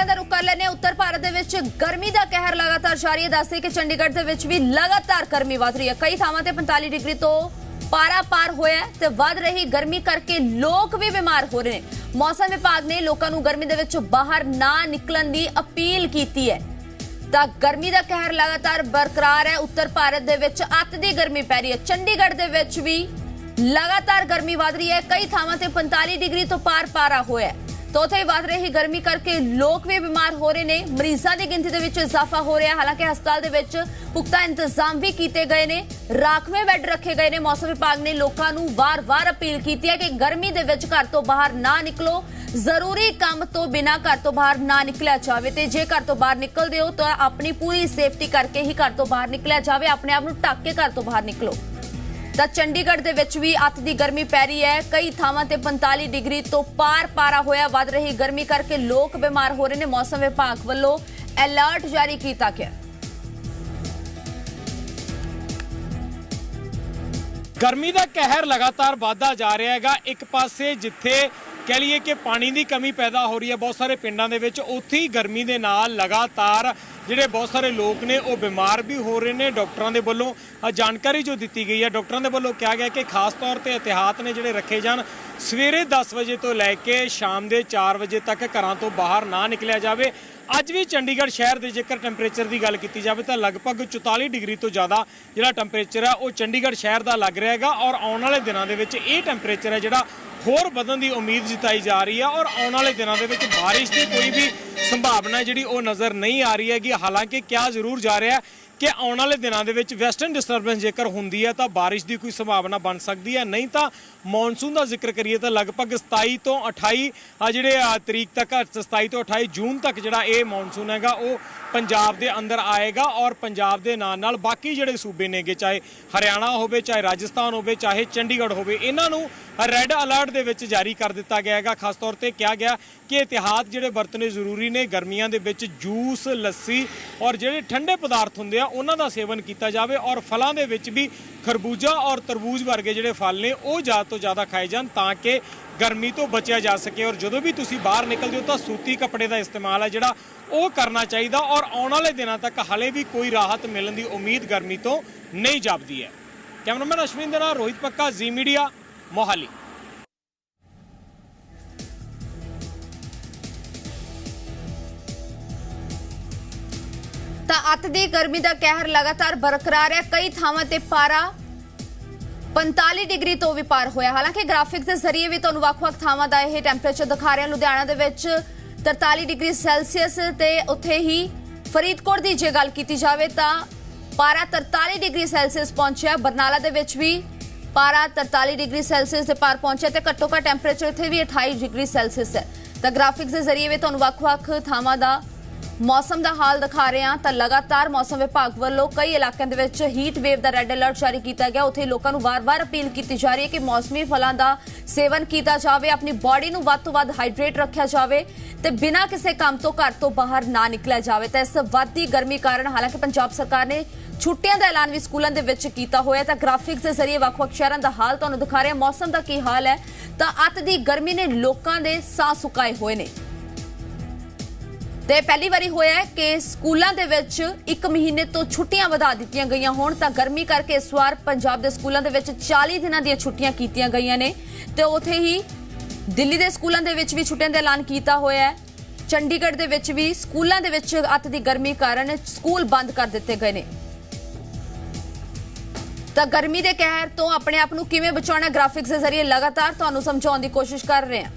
ਖਬਰਾਂ ਦਾ ਰੁਖ ਕਰ ਲੈਨੇ ਉੱਤਰ ਭਾਰਤ ਦੇ ਵਿੱਚ ਗਰਮੀ ਦਾ ਕਹਿਰ ਲਗਾਤਾਰ ਜਾਰੀ ਹੈ। ਦੱਸਦੇ ਕਿ ਚੰਡੀਗੜ੍ਹ ਦੇ ਵਿੱਚ ਵੀ ਲਗਾਤਾਰ ਗਰਮੀ ਵਧ ਰਹੀ ਹੈ। ਕਈ ਥਾਵਾਂ ਤੇ 45 ਡਿਗਰੀ ਤੋਂ ਪਾਰਾ ਪਾਰ ਹੋਇਆ ਤੇ ਵਧ ਰਹੀ ਗਰਮੀ ਕਰਕੇ ਲੋਕ ਵੀ ਬਿਮਾਰ ਹੋ ਰਹੇ ਨੇ। ਮੌਸਮ ਵਿਭਾਗ ਨੇ ਲੋਕਾਂ ਨੂੰ ਗਰਮੀ ਦੇ ਵਿੱਚ ਬਾਹਰ ਨਾ ਨਿਕਲਣ ਦੀ ਅਪੀਲ ਕੀਤੀ ਹੈ। ਤਾਂ ਗਰਮੀ ਦਾ ਕਹਿਰ ਲਗਾਤਾਰ ਬਰਕਰਾਰ ਹੈ। ਉੱਤਰ ਭਾਰਤ ਦੇ ਵਿੱਚ ਅੱਤ ਦੀ ਗਰਮੀ ਪੈ ਰਹੀ ਹੈ। ਚੰਡੀਗੜ੍ਹ ਦੇ ਵਿੱਚ ਵੀ ਲਗਾਤਾਰ ਗਰਮੀ ਵਧ ਰਹੀ ਹੈ। ਕਈ ਥਾਵਾਂ ਤੇ 45 ਡਿਗਰੀ ਤੋਂ ਪਾਰ ਪਾਰਾ ਹੋਇਆ ਤਾਂ ਉੱਥੇ ਵੱਧ ਰਹੀ ਗਰਮੀ ਕਰਕੇ ਲੋਕ ਵੀ ਬਿਮਾਰ ਹੋ ਰਹੇ ਨੇ। ਮਰੀਜ਼ਾਂ ਦੀ ਗਿਣਤੀ ਦੇ ਵਿੱਚ ਇਜ਼ਾਫਾ ਹੋ ਰਿਹਾ। ਹਾਲਾਂਕਿ ਹਸਪਤਾਲ ਦੇ ਵਿੱਚ ਪੁਖਤਾ ਇੰਤਜ਼ਾਮ ਵੀ ਕੀਤੇ ਗਏ ਨੇ। ਰਾਖਵੇਂ ਬੈੱਡ ਰੱਖੇ ਗਏ ਨੇ। ਮੌਸਮ ਵਿਭਾਗ ਨੇ ਲੋਕਾਂ ਨੂੰ ਵਾਰ-ਵਾਰ ਅਪੀਲ ਕੀਤੀ ਹੈ ਕਿ ਗਰਮੀ ਦੇ ਵਿੱਚ ਘਰ ਤੋਂ ਬਾਹਰ ਨਾ ਨਿਕਲੋ। ਜ਼ਰੂਰੀ ਕੰਮ ਤੋਂ ਬਿਨਾ ਘਰ ਤੋਂ ਬਾਹਰ ਨਾ ਨਿਕਲਿਆ ਜਾਵੇ ਤੇ ਜੇ ਘਰ ਤੋਂ ਬਾਹਰ ਨਿਕਲਦੇ ਹੋ ਤਾਂ ਆਪਣੀ ਪੂਰੀ ਸੇਫਟੀ ਕਰਕੇ ਹੀ ਘਰ ਤੋਂ ਬਾਹਰ ਨਿਕਲਿਆ ਜਾਵੇ। ਆਪਣੇ ਆਪ ਨੂੰ ਢੱਕ ਕੇ ਘਰ ਤੋਂ ਬਾਹਰ ਨਿਕਲੋ। ਤਾਂ ਚੰਡੀਗੜ੍ਹ ਦੇ ਵਿੱਚ ਵੀ ਅੱਤ ਦੀ ਗਰਮੀ ਪੈ ਰਹੀ ਹੈ। ਕਈ ਥਾਵਾਂ ਤੇ 45 ਡਿਗਰੀ ਤੋਂ ਪਾਰ ਪਾਰਾ ਹੋਇਆ, ਵੱਧ ਰਹੀ ਗਰਮੀ ਕਰਕੇ ਲੋਕ ਬਿਮਾਰ ਹੋ ਰਹੇ ਨੇ। ਮੌਸਮ ਵਿਭਾਗ ਵੱਲੋਂ ਅਲਰਟ ਜਾਰੀ ਕੀਤਾ ਗਿਆ। ਗਰਮੀ ਦਾ ਕਹਿਰ ਲਗਾਤਾਰ ਵਧਦਾ ਜਾ ਰਿਹਾ ਹੈਗਾ। ਇੱਕ ਪਾਸੇ ਜਿੱਥੇ ਕਹਿ ਲਈਏ ਕਿ ਪਾਣੀ ਦੀ ਕਮੀ ਪੈਦਾ ਹੋ ਰਹੀ ਹੈ, ਬਹੁਤ ਸਾਰੇ ਪਿੰਡਾਂ ਦੇ ਵਿੱਚ, ਉੱਥੇ ਹੀ ਗਰਮੀ ਦੇ ਨਾਲ ਲਗਾਤਾਰ ਜਿਹੜੇ ਬਹੁਤ ਸਾਰੇ ਲੋਕ ਨੇ, ਉਹ ਬਿਮਾਰ ਵੀ ਹੋ ਰਹੇ ਨੇ ਡਾਕਟਰਾਂ ਦੇ ਵੱਲੋਂ। ਜਾਣਕਾਰੀ ਜੋ ਦਿੱਤੀ ਗਈ ਹੈ, ਡਾਕਟਰਾਂ ਦੇ ਵੱਲੋਂ ਕਿਹਾ ਗਿਆ ਕਿ ਖਾਸ ਤੌਰ ਤੇ ਇਤਿਹਾਤ ਨੇ ਜਿਹੜੇ ਰੱਖੇ ਜਾਣ, ਸਵੇਰੇ 10 ਵਜੇ ਤੋਂ ਲੈ ਕੇ ਸ਼ਾਮ ਦੇ 4 ਵਜੇ ਤੱਕ ਘਰਾਂ ਤੋਂ ਬਾਹਰ ਨਾ ਨਿਕਲਿਆ ਜਾਵੇ। ਅੱਜ ਵੀ ਚੰਡੀਗੜ੍ਹ ਸ਼ਹਿਰ ਦੇ ਜੇਕਰ ਟੈਂਪਰੇਚਰ ਦੀ ਗੱਲ ਕੀਤੀ ਜਾਵੇ ਤਾਂ ਲਗਭਗ 44 ਡਿਗਰੀ ਤੋਂ ਜ਼ਿਆਦਾ ਜਿਹੜਾ ਟੈਂਪਰੇਚਰ ਹੈ ਉਹ ਚੰਡੀਗੜ੍ਹ ਸ਼ਹਿਰ ਦਾ ਲੱਗ ਰਿਹਾ ਹੈਗਾ ਔਰ ਆਉਣ ਵਾਲੇ ਦਿਨਾਂ ਦੇ ਵਿੱਚ ਇਹ ਟੈਂਪਰੇਚਰ ਹੈ ਜਿਹੜਾ ਹੋਰ ਵਧਣ ਦੀ ਉਮੀਦ ਜਤਾਈ ਜਾ ਰਹੀ ਹੈ ਔਰ ਆਉਣ ਵਾਲੇ ਦਿਨਾਂ ਦੇ ਵਿੱਚ ਬਾਰਿਸ਼ ਦੀ ਕੋਈ ਵੀ ਸੰਭਾਵਨਾ ਜਿਹੜੀ ਉਹ ਨਜ਼ਰ ਨਹੀਂ ਆ ਰਹੀ ਹੈਗੀ। ਹਾਲਾਂਕਿ ਕਿਹਾ ਜ਼ਰੂਰ ਜਾ ਰਿਹਾ ਕਿ ਆਉਣ ਵਾਲੇ ਦਿਨਾਂ ਦੇ ਵਿੱਚ ਵੈਸਟਰਨ ਡਿਸਟਰਬੈਂਸ ਜੇਕਰ ਹੁੰਦੀ ਹੈ ਤਾਂ ਬਾਰਿਸ਼ ਦੀ ਕੋਈ ਸੰਭਾਵਨਾ ਬਣ ਸਕਦੀ ਹੈ। ਨਹੀਂ ਤਾਂ ਮੌਨਸੂਨ ਦਾ ਜ਼ਿਕਰ ਕਰੀਏ ਤਾਂ ਲਗਭਗ 27 ਤੋਂ 28 ਆ ਜਿਹੜੇ ਤਰੀਕ ਤੱਕ 27 ਤੋਂ 28 ਜੂਨ ਤੱਕ ਜਿਹੜਾ ਇਹ ਮੌਨਸੂਨ ਹੈਗਾ, ਉਹ ਪੰਜਾਬ ਦੇ ਅੰਦਰ ਆਏਗਾ ਔਰ ਪੰਜਾਬ ਦੇ ਨਾਲ ਨਾਲ ਬਾਕੀ ਜਿਹੜੇ ਸੂਬੇ ਨੇਗੇ, ਚਾਹੇ ਹਰਿਆਣਾ ਹੋਵੇ, ਚਾਹੇ ਰਾਜਸਥਾਨ ਹੋਵੇ, ਚਾਹੇ ਚੰਡੀਗੜ੍ਹ ਹੋਵੇ, ਇਹਨਾਂ ਨੂੰ ਰੈੱਡ ਅਲਰਟ ਦੇ ਵਿੱਚ ਜਾਰੀ ਕਰ ਦਿੱਤਾ ਗਿਆ ਹੈਗਾ। ਖਾਸ ਤੌਰ ਤੇ ਕਿਹਾ ਗਿਆ ਕਿ ਇਤਿਹਾਤ ਜਿਹੜੇ ਵਰਤਨੇ ਜ਼ਰੂਰੀ ਨੇ, ਗਰਮੀਆਂ ਦੇ ਵਿੱਚ ਜੂਸ, ਲੱਸੀ ਔਰ ਜਿਹੜੇ ਠੰਡੇ ਪਦਾਰਥ ਹੁੰਦੇ ਆ ਉਹਨਾਂ ਦਾ ਸੇਵਨ ਕੀਤਾ ਜਾਵੇ ਔਰ ਫਲਾਂ ਦੇ ਵਿੱਚ ਵੀ ਖਰਬੂਜਾ ਔਰ ਤਰਬੂਜ ਵਰਗੇ ਜਿਹੜੇ ਫਲ ਨੇ, ਉਹ ਜ਼ਿਆਦਾ ਤੋਂ ਜ਼ਿਆਦਾ ਖਾਏ ਜਾਣ ਤਾਂ ਕਿ ਗਰਮੀ ਤੋਂ ਬਚਿਆ ਜਾ ਸਕੇ ਔਰ ਜਦੋਂ ਵੀ ਤੁਸੀਂ ਬਾਹਰ ਨਿਕਲਦੇ ਹੋ ਤਾਂ ਸੂਤੀ ਕੱਪੜੇ ਦਾ ਇਸਤੇਮਾਲ ਹੈ ਜਿਹੜਾ ਉਹ ਕਰਨਾ ਚਾਹੀਦਾ ਔਰ ਆਉਣ ਵਾਲੇ ਦਿਨਾਂ ਤੱਕ ਹਲੇ ਵੀ ਕੋਈ ਰਾਹਤ ਮਿਲਣ ਦੀ ਉਮੀਦ ਗਰਮੀ ਤੋਂ ਨਹੀਂ ਜਾਪਦੀ ਹੈ। ਕੈਮਰਾਮੈਨ ਅਸ਼ਵਿਨ ਦੇ ਨਾਲ ਰੋਹਿਤ ਪੱਕਾ, ਜ਼ੀ ਮੀਡੀਆ, ਮੋਹਾਲੀ। ਤਾਂ ਅੱਤ ਦੀ ਗਰਮੀ ਦਾ ਕਹਿਰ ਲਗਾਤਾਰ ਬਰਕਰਾਰ ਹੈ ਕਈ ਥਾਵਾਂ ਤੇ ਪਾਰਾ 45 ਡਿਗਰੀ ਤੋਂ ਵੀ ਪਾਰ ਹੋਇਆ। ਹਾਲਾਂਕਿ ਗ੍ਰਾਫਿਕਸ ਦੇ ਜ਼ਰੀਏ ਵੀ ਤੁਹਾਨੂੰ ਵੱਖ-ਵੱਖ ਥਾਵਾਂ ਦਾ ਇਹ ਟੈਂਪਰੇਚਰ ਦਿਖਾ ਰਿਹਾ। ਲੁਧਿਆਣਾ ਦੇ ਵਿੱਚ 43 ਡਿਗਰੀ ਸੈਲਸੀਅਸ ਤੇ ਉੱਥੇ ਹੀ ਫਰੀਦਕੋਟ ਦੀ ਜੇ ਗੱਲ ਕੀਤੀ ਜਾਵੇ ਤਾਂ ਪਾਰਾ 43 ਡਿਗਰੀ ਸੈਲਸੀਅਸ ਪਹੁੰਚਿਆ। ਬਰਨਾਲਾ ਦੇ ਵਿੱਚ ਵੀ ਪਾਰਾ 43 ਡਿਗਰੀ ਸੈਲਸੀਅਸ ਦੇ ਪਾਰ ਪਹੁੰਚਿਆ ਤੇ ਘੱਟੋ ਘੱਟ ਟੈਂਪਰੇਚਰ ਇੱਥੇ ਵੀ 28 ਡਿਗਰੀ ਸੈਲਸੀਅਸ ਹੈ। ਤਾਂ ਗ੍ਰਾਫਿਕਸ ਦੇ ਜ਼ਰੀਏ ਵੀ ਤੁਹਾਨੂੰ ਵੱਖ-ਵੱਖ ਥਾਵਾਂ ਦਾ ਮੌਸਮ ਦਾ ਹਾਲ ਦਿਖਾ ਰਹੇ ਹਾਂ ਤਾਂ ਲਗਾਤਾਰ ਮੌਸਮ ਵਿਭਾਗ ਵੱਲੋਂ ਕਈ ਇਲਾਕਿਆਂ ਦੇ ਵਿੱਚ ਹੀਟ ਵੇਵ ਦਾ ਰੈੱਡ ਅਲਰਟ ਜਾਰੀ ਕੀਤਾ ਗਿਆ। ਉੱਥੇ ਲੋਕਾਂ ਨੂੰ ਵਾਰ-ਵਾਰ ਅਪੀਲ ਕੀਤੀ ਜਾ ਰਹੀ ਹੈ ਕਿ ਮੌਸਮੀ ਫਲਾਂ ਦਾ ਸੇਵਨ ਕੀਤਾ ਜਾਵੇ, ਆਪਣੀ ਬਾਡੀ ਨੂੰ ਵੱਧ ਤੋਂ ਵੱਧ ਹਾਈਡਰੇਟ ਰੱਖਿਆ ਜਾਵੇ ਤੇ ਬਿਨਾਂ ਕਿਸੇ ਕੰਮ ਤੋਂ ਘਰ ਤੋਂ ਬਾਹਰ ਨਾ ਨਿਕਲਿਆ ਜਾਵੇ। ਤਾਂ ਇਸ ਵੱਧਦੀ ਗਰਮੀ ਕਾਰਨ ਹਾਲਾਂਕਿ ਪੰਜਾਬ ਸਰਕਾਰ ਨੇ ਛੁੱਟੀਆਂ ਦਾ ਐਲਾਨ ਵੀ ਸਕੂਲਾਂ ਦੇ ਵਿੱਚ ਕੀਤਾ ਹੋਇਆ ਤਾਂ ਗ੍ਰਾਫਿਕਸ ਦੇ ਜ਼ਰੀਏ ਵੱਖ-ਵੱਖ ਸ਼ਹਿਰਾਂ ਦਾ ਹਾਲ ਤੁਹਾਨੂੰ ਦਿਖਾ ਰਹੇ ਹਾਂ। ਮੌਸਮ ਦਾ ਕੀ ਹਾਲ ਹੈ? ਤਾਂ ਅੱਤ ਦੀ ਗਰਮੀ ਨੇ ਲੋਕਾਂ ਦੇ ਸਾਹ ਸੁਕਾਏ ਹੋਏ ਨੇ। ਤੇ ਪਹਿਲੀ ਵਾਰੀ ਹੋਇਆ ਕਿ ਸਕੂਲਾਂ ਦੇ ਵਿੱਚ 1 ਮਹੀਨੇ ਤੋਂ ਛੁੱਟੀਆਂ ਵਧਾ ਦਿੱਤੀਆਂ ਗਈਆਂ ਹੋਣ ਤਾਂ ਗਰਮੀ ਕਰਕੇ ਇਸ ਵਾਰ ਪੰਜਾਬ ਦੇ ਸਕੂਲਾਂ ਦੇ ਵਿੱਚ 40 ਦਿਨਾਂ ਦੀਆਂ ਛੁੱਟੀਆਂ ਕੀਤੀਆਂ ਗਈਆਂ ਨੇ ਤੇ ਉਥੇ ਹੀ ਦਿੱਲੀ ਦੇ ਸਕੂਲਾਂ ਦੇ ਵਿੱਚ ਵੀ ਛੁੱਟੀਆਂ ਦਾ ਐਲਾਨ ਕੀਤਾ ਹੋਇਆ ਹੈ। ਚੰਡੀਗੜ੍ਹ ਦੇ ਵਿੱਚ ਵੀ ਸਕੂਲਾਂ ਦੇ ਵਿੱਚ ਅੱਤ ਦੀ ਗਰਮੀ ਕਾਰਨ ਸਕੂਲ ਬੰਦ ਕਰ ਦਿੱਤੇ ਗਏ ਨੇ। ਤਾਂ ਗਰਮੀ ਦੇ ਕਹਿਰ ਤੋਂ ਆਪਣੇ ਆਪ ਨੂੰ ਕਿਵੇਂ ਬਚਾਉਣਾ ਗ੍ਰਾਫਿਕਸ ਦੇ ਜ਼ਰੀਏ ਲਗਾਤਾਰ ਤੁਹਾਨੂੰ ਸਮਝਾਉਣ ਦੀ ਕੋਸ਼ਿਸ਼ ਕਰ ਰਹੇ ਹਾਂ।